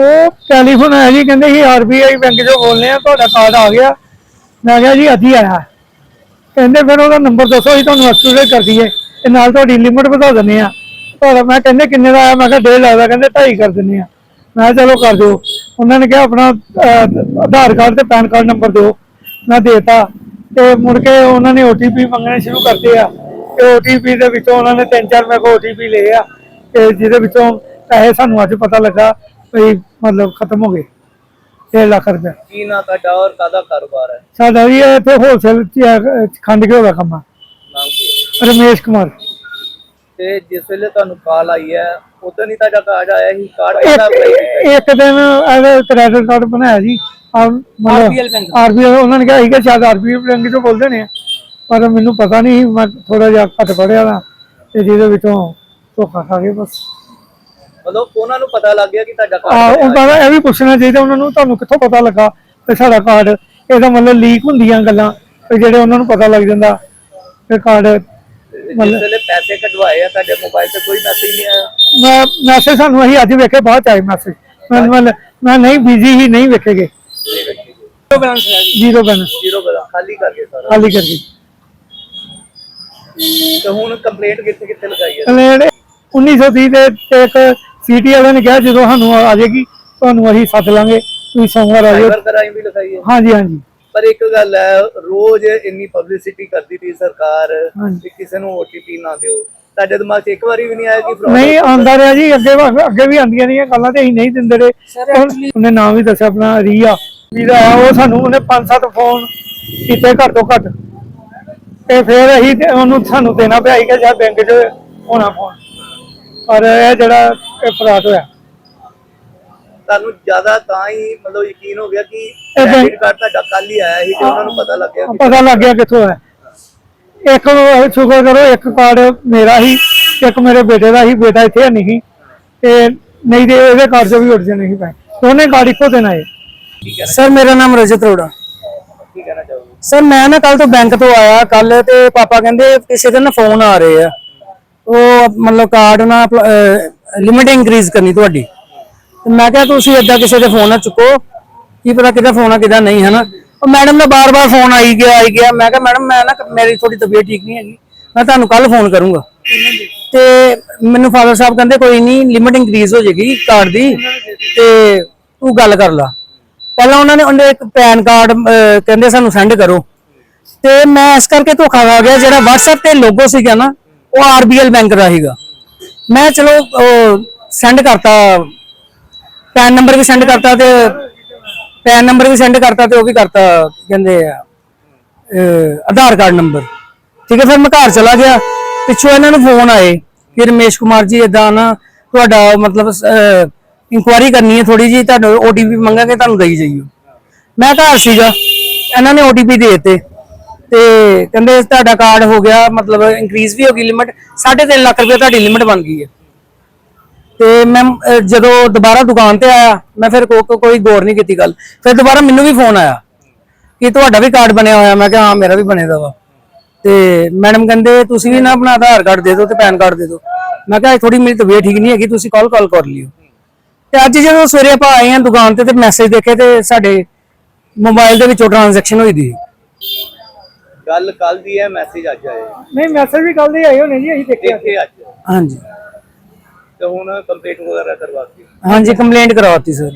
ਉਹ ਟੈਲੀਫੋਨ ਆਇਆ ਜੀ, ਕਹਿੰਦੇ ਸੀ ਆਰਬੀਆਈ ਬੈਂਕ ਚੋਂ ਬੋਲਨੇ ਆ ਤੁਹਾਡਾ ਕਾਰਡ ਆ ਗਿਆ। ਮੈਂ ਕਿਹਾ ਜੀ, ਅੱਜ ਆਇਆ। ਕਹਿੰਦੇ ਫਿਰ ਉਹਦਾ ਨੰਬਰ ਦੱਸੋ, ਅਸੀਂ ਤੁਹਾਨੂੰ ਐਕਟੀਵੇਟ ਕਰ ਦਈਏ। ਤੇ ਨਾਲ ਤੁਹਾਡੀ ਲਿਮਿਟ ਵਧਾ ਦਿੰਦੇ ਆ ਤੁਹਾਡਾ ਮੈਂ ਕਹਿੰਦੇ ਕਿੰਨੇ ਦਾ ਆਇਆ? ਮੈਂ ਕਿਹਾ ਡੇਢ ਲੱਗਦਾ ਕਹਿੰਦੇ ਢਾਈ ਕਰ ਦਿੰਦੇ ਆ ਮੈਂ ਕਿਹਾ ਚਲੋ ਕਰ ਦਿਓ। ਉਹਨਾਂ ਨੇ ਕਿਹਾ ਆਪਣਾ ਆਧਾਰ ਕਾਰਡ ਤੇ ਪੈਨ ਕਾਰਡ ਨੰਬਰ ਦਿਓ। ਮੈਂ ਦੇਤਾ। ਤੇ ਮੁੜ ਕੇ ਉਹਨਾਂ ਨੇ ਓਟੀਪੀ ਮੰਗਣੇ ਸ਼ੁਰੂ ਕਰਤੇ ਆ। ਤੇ ਓਟੀਪੀ ਦੇ ਵਿੱਚੋਂ ਉਹਨਾਂ ਨੇ ਤਿੰਨ ਚਾਰ ਮੇਰੇ ਕੋਲ ਓਟੀਪੀ ਲਏ ਆ। ਤੇ ਜਿਹਦੇ ਵਿੱਚੋਂ ਪੈਸੇ ਸਾਨੂੰ ਅੱਜ ਪਤਾ ਲੱਗਾ। ਵੀ ਮਤਲਬ ਖਤਮ ਹੋ ਗਏ। 6 ਲੱਖ ਰੁਪਏ। ਕੀ ਨਾ ਤੁਹਾਡਾ ਔਰ ਕਾਦਾ ਕਾਰੋਬਾਰ ਹੈ? ਸਾਡਾ ਵੀ ਇਹ ਇੱਥੇ ਹੋਲਸੇਲ ਚ ਖੰਡ ਕੇ ਹੋਗਾ ਕੰਮ ਆ। ਨਾਮ ਕੀ ਹੈ? ਰਮੇਸ਼ ਕੁਮਾਰ। ਤੇ ਜਿਸ ਵੇਲੇ ਤੁਹਾਨੂੰ ਕਾਲ ਆਈ ਹੈ ਉਦੋਂ ਨਹੀਂ ਤੁਹਾਡਾ ਕਾਰਡ ਆਇਆ ਸੀ? ਕਾਰਡ ਕਿਹਦਾ ਇੱਕ ਅਪਲਾਈ ਕੀਤਾ ਇੱਕ ਦਿਨ ਇਹਦੇ ਕ੍ਰੈਡਿਟ ਕਾਰਡ ਬਣਾਇਆ ਜੀ ਆਰਬੀਐਲ ਬੈਂਕ ਆਰਬੀਐਲ ਉਹਨਾਂ ਨੇ ਕਿਹਾ ਸੀ ਕਿ ਸ਼ਾਇਦ ਆਰਬੀਐਲ ਬੈਂਕ ਚੋਂ ਬੋਲਦੇ ਨੇ। ਪਰ ਮੈਨੂੰ ਪਤਾ ਨਹੀਂ ਸੀ, ਮੈਂ ਥੋੜਾ ਜਿਹਾ ਘੱਟ ਪੜਿਆ ਨਾ ਤੇ ਜਿਹਦੇ ਵਿੱਚੋਂ ਧੋਖਾ ਖਾ ਗਏ ਬਸ। ਮਤਲਬ ਉਹਨਾਂ ਨੂੰ ਪਤਾ ਲੱਗ ਗਿਆ ਕਿ ਤੁਹਾਡਾ ਆ ਕਾਰਡ ਉਹਨਾਂ ਦਾ ਇਹ ਵੀ ਪੁੱਛਣਾ ਚਾਹੀਦਾ ਉਹਨਾਂ ਨੂੰ ਤੁਹਾਨੂੰ ਕਿੱਥੋਂ ਪਤਾ ਲੱਗਾ ਕਿ ਸਾਡਾ ਕਾਰਡ ਇਹਦਾ ਮਤਲਬ ਲੀਕ ਹੁੰਦੀਆਂ ਗੱਲਾਂ ਤੇ ਜਿਹੜੇ ਉਹਨਾਂ ਨੂੰ ਪਤਾ ਲੱਗ ਜਾਂਦਾ ਕਿ ਕਾਰਡ ਜਿਸ ਵੇਲੇ ਪੈਸੇ ਕਢਵਾਏ ਆ ਤੁਹਾਡੇ ਮੋਬਾਈਲ ਤੇ ਕੋਈ ਮੈਸੇਜ ਨਹੀਂ ਆਇਆ। ਮੈਂ ਮੈਸੇਜ ਸਾਨੂੰ ਅਸੀਂ ਅੱਜ ਵੇਖੇ ਚ ਆਏ ਮੈਸੇਜ ਮੈਂ ਮੈਂ ਮੈਂ ਨਹੀਂ ਬਿਜ਼ੀ ਹੀ ਨਹੀਂ ਵੇਖੇਗੇ। ਜ਼ੀਰੋ ਬੈਲੈਂਸ ਹੈ ਜ਼ੀਰੋ ਬੈਲੈਂਸ ਜ਼ੀਰੋ ਬੈਲੈਂਸ ਖਾਲੀ ਕਰ ਗਏ ਸਾਰਾ। ਖਾਲੀ ਕਰਕੇ ਤੇ ਹੁਣ ਕੰਪਲੇਂਟ ਕਿੱਥੇ ਕਿੱਥੇ ਲਗਾਈ ਹੈ? ਕੰਪਲੇਂਟ 1930 ਦੇ ਤੇ ਇੱਕ ਸੀਟੀ ਵਾਲਿਆਂ ਨੇ ਕਿਹਾ ਜਦੋਂ ਸਾਨੂੰ ਆ ਜਾਏਗੀ ਤੁਹਾਨੂੰ ਅਸੀਂ ਸੱਦ ਲਾਂਗੇ। ਤੁਸੀਂ ਸੋਮਵਾਰ ਆ ਜਾਓ ਸਾਈਬਰ ਕ੍ਰਾਈਮ ਵੀ ਲਿਖਾਈ ਹੈ। ਹਾਂਜੀ ਹਾਂਜੀ। ਪਰ ਇੱਕ ਗੱਲ ਹੈ ਰੋਜ਼ ਇੰਨੀ ਪਬਲਿਸਿਟੀ ਕਰਦੀ ਸੀ ਸਰਕਾਰ ਹਾਂਜੀ। ਕਿ ਕਿਸੇ ਨੂੰ ਓਟੀਪੀ ਨਾ ਦਿਓ। ਤੁਹਾਡੇ ਦਿਮਾਗ 'ਚ ਇੱਕ ਵਾਰੀ ਵੀ ਨਹੀਂ ਆਇਆ ਕਿ fraud ਨਹੀਂ ਆਂਦਾ ਰਿਹਾ ਜੀ ਅੱਗੇ ਵਾ- ਅੱਗੇ ਵੀ ਆਂਦੀਆਂ ਰਹੀਆਂ ਗੱਲਾਂ ਤੇ ਅਸੀਂ ਨਹੀਂ ਦਿੰਦੇ ਰਹੇ। ਹੁਣ ਉਹਨੇ ਨਾਮ ਵੀ ਦੱਸਿਆ ਆਪਣਾ ਰੀਆ। ਵੀਰਾ ਆ ਉਹ ਸਾਨੂੰ ਉਹਨੇ ਪੰਜ ਸੱਤ ਫੋਨ ਕੀਤੇ ਘੱਟ ਤੋਂ ਘੱਟ। ਤੇ ਫਿਰ ਅਸੀਂ ਤੇ ਉਹਨੂੰ ਸਾਨੂੰ ਦੇਣਾ ਪਿਆ ਸੀ ਕਿ ਜਾਂ ਬੈਂਕ 'ਚ ਹੋਣਾ ਫੋਨ ਪਰ ਇਹ ਜਿਹੜਾ ਇਹ ਫਰਾਡ ਹੋਇਆ। ਤੁਹਾਨੂੰ ਜ਼ਿਆਦਾ ਤਾਂ ਹੀ ਮਤਲਬ ਯਕੀਨ ਹੋ ਗਿਆ ਕਿ ਇਹ ਬੈਂਕ- ਕ੍ਰੈਡਿਟ ਕਾਰਡ ਤੁਹਾਡਾ ਕੱਲ ਹੀ ਆਇਆ ਸੀ ਤੇ ਉਹਨਾਂ ਨੂੰ ਪਤਾ ਲੱਗ ਗਿਆ ਕਿ ਪਤਾ ਲੱਗ ਗਿਆ ਕਿੱਥੋਂ ਹੈ। ਇੱਕ ਉਹ ਸ਼ੁਕਰ ਕਰੋ ਇੱਕ ਕਾਰਡ ਮੇਰਾ ਹੀ ਇੱਕ ਮੇਰੇ ਬੇਟੇ ਦਾ ਹੀ ਬੇਟਾ ਇੱਥੇ ਨਹੀਂ ਸੀ। ਤੇ ਨਹੀਂ ਤੇ ਇਹਦੇ ਕਾਰਡ 'ਚ ਵੀ ਉੱਡ ਜਾਣੇ ਸੀ ਪੈ ਦੋਨੇ ਕਾਰਡ ਇੱਕੋ ਦਿਨ ਆਏ। ਸਰ ਮੇਰਾ ਨਾਮ ਰਜਤ ਅਰੋੜਾ। ਕੀ ਕਹਿਣਾ ਚਾਹੋਗੇ? ਸਰ ਮੈਂ ਨਾ ਕੱਲ ਤੋਂ ਬੈਂਕ ਤੋਂ ਆਇਆ ਕੱਲ ਤੇ ਪਾਪਾ ਕਹਿੰਦੇ ਕਿਸੇ ਦੇ ਨਾ ਫੋਨ ਆ ਰਹੇ ਆ। ਉਹ ਮਤਲਬ ਕਾਰਡ ਨਾ ਲਿਮਿਟ ਇਨਕਰੀਜ਼ ਕਰਨੀ ਤੁਹਾਡੀ। ਤੇ ਮੈਂ ਕਿਹਾ ਤੁਸੀਂ ਏਦਾਂ ਕਿਸੇ ਦੇ ਫੋਨ ਨਾ ਚੁੱਕੋ, ਕੀ ਪਤਾ ਕਿਹਦਾ ਫੋਨ ਆ, ਕਿਹਦਾ ਨਹੀਂ ਹੈ ਨਾ ਉਹ ਮੈਡਮ ਦਾ ਬਾਰ-ਬਾਰ ਫੋਨ ਆਈ ਗਿਆ ਆਈ ਗਿਆ। ਮੈਂ ਕਿਹਾ ਮੈਡਮ ਮੈਂ ਨਾ, ਮੇਰੀ ਥੋੜੀ ਤਬੀਅਤ ਠੀਕ ਨਹੀਂ ਹੈਗੀ। ਮੈਂ ਤੁਹਾਨੂੰ ਕੱਲ ਫੋਨ ਕਰੂੰਗਾ। ਤੇ ਮੈਨੂੰ ਫਾਦਰ ਸਾਹਿਬ ਕਹਿੰਦੇ, ਕੋਈ ਨਹੀਂ ਲਿਮਿਟ ਇਨਕਰੀਜ਼ ਹੋ ਜਾਏਗੀ ਕਾਰਡ ਦੀ, ਤੇ ਤੂੰ ਗੱਲ ਕਰ ਲਾ। ਪਹਿਲਾਂ ਉਹਨਾਂ ਨੇ ਉਹਨੇ ਇੱਕ ਪੈਨ ਕਾਰਡ ਕਹਿੰਦੇ ਸਾਨੂੰ ਸੈਂਡ ਕਰੋ। ਤੇ ਮੈਂ ਇਸ ਕਰਕੇ ਧੋਖਾ ਖਾ ਗਿਆ, ਜਿਹੜਾ WhatsApp ਤੇ ਲੋਗੋ ਸੀਗਾ ਨਾ ਉਹ RBL ਬੈਂਕ ਦਾ ਸੀਗਾ। ਮੈਂ ਚਲੋ ਸੈਂਡ ਕਰਤਾ। ਪੈਨ ਨੰਬਰ ਵੀ ਸੈਂਡ ਕਰਤਾ ਤੇ ਪੈਨ ਨੰਬਰ ਵੀ ਸੈਂਡ ਕਰਤਾ ਤੇ ਉਹ ਵੀ ਕਰਤਾ, ਕਹਿੰਦੇ ਆਧਾਰ ਕਾਰਡ ਨੰਬਰ। ਠੀਕ ਹੈ, ਫਿਰ ਮੈਂ ਘਰ ਚਲਾ ਗਿਆ। ਪਿੱਛੋਂ ਇਹਨਾਂ ਨੂੰ ਫੋਨ ਆਏ ਕਿ ਰਮੇਸ਼ ਕੁਮਾਰ ਜੀ ਇਦਾਂ ਨਾ ਤੁਹਾਡਾ ਮਤਲਬ ਇਨਕੁਆਰੀ ਕਰਨੀ ਹੈ ਥੋੜੀ ਜੀ ਤੁਹਾਨੂੰ OTP ਮੰਗਾਂਗੇ, ਤੁਹਾਨੂੰ ਦੇਈ ਜਾਈਓ। ਮੈਂ ਘਰ ਸੀਗਾ। ਇਹਨਾਂ ਨੇ OTP ਦੇ ਦਿੱਤੇ। ਤੇ ਕਹਿੰਦੇ ਤੁਹਾਡਾ ਕਾਰਡ ਹੋ ਗਿਆ, ਮਤਲਬ ਇਨਕਰੀਜ਼ ਵੀ ਹੋ ਗਈ ਲਿਮਿਟ 3.5 ਲੱਖ ਰੁਪਏ ਤੁਹਾਡੀ ਲਿਮਿਟ ਬਣ ਗਈ ਹੈ। ਤੇ ਮੈਂ ਜਦੋਂ ਦੁਬਾਰਾ ਦੁਕਾਨ ਤੇ ਆਇਆ, ਮੈਂ ਫਿਰ ਕੋਈ ਗੌਰ ਨਹੀਂ ਕੀਤੀ ਗੱਲ। ਫਿਰ ਦੁਬਾਰਾ ਮੈਨੂੰ ਵੀ ਫੋਨ ਆਇਆ ਕਿ ਤੁਹਾਡਾ ਵੀ ਕਾਰਡ ਬਣਿਆ ਹੋਇਆ, ਮੈਂ ਕਿਹਾ, ਹਾਂ, ਮੇਰਾ ਵੀ ਬਣੇਦਾ ਵਾ। ਤੇ ਮੈਡਮ ਕਹਿੰਦੇ, ਤੁਸੀਂ ਵੀ ਨਾ ਆਪਣਾ ਆਧਾਰ ਕਾਰਡ ਦੇ ਦਿਓ ਤੇ ਪੈਨ ਕਾਰਡ ਦੇ ਦਿਓ। ਮੈਂ ਕਿਹਾ ਥੋੜੀ ਮੇਰੀ ਤਬੀਅਤ ਠੀਕ ਨਹੀਂ ਹੈਗੀ, ਤੁਸੀਂ ਕਾਲ ਕਾਲ ਕਰ ਲਿਓ। ਤੇ ਅੱਜ ਜਦੋਂ ਸਵੇਰੇ ਆਪਾਂ ਆਏ ਹਾਂ ਦੁਕਾਨ ਤੇ ਤੇ ਮੈਸੇਜ ਦੇਖੇ ਤੇ ਸਾਡੇ ਮੋਬਾਈਲ ਦੇ ਵਿੱਚੋਂ ਟ੍ਰਾਂਜੈਕਸ਼ਨ ਹੋਈ ਦੀ। ਗੱਲ ਕੱਲ ਦੀ ਹੈ ਮੈਸੇਜ ਅੱਜ ਆਇਆ ਨਹੀਂ ਮੈਸੇਜ ਵੀ ਕੱਲ ਦੇ ਆਏ ਹੋਣੇ ਜੀ ਅਸੀਂ ਦੇਖਿਆ। ਦੇਖੇ ਅੱਜ। ਹਾਂਜੀ। ਤੇ ਹੁਣ ਕੰਪਲੀਟ ਵਗੈਰਾ ਕਰਵਾਤੀ ਹਾਂਜੀ ਕੰਪਲੇਂਟ ਕਰਵਾਤੀ ਸਰ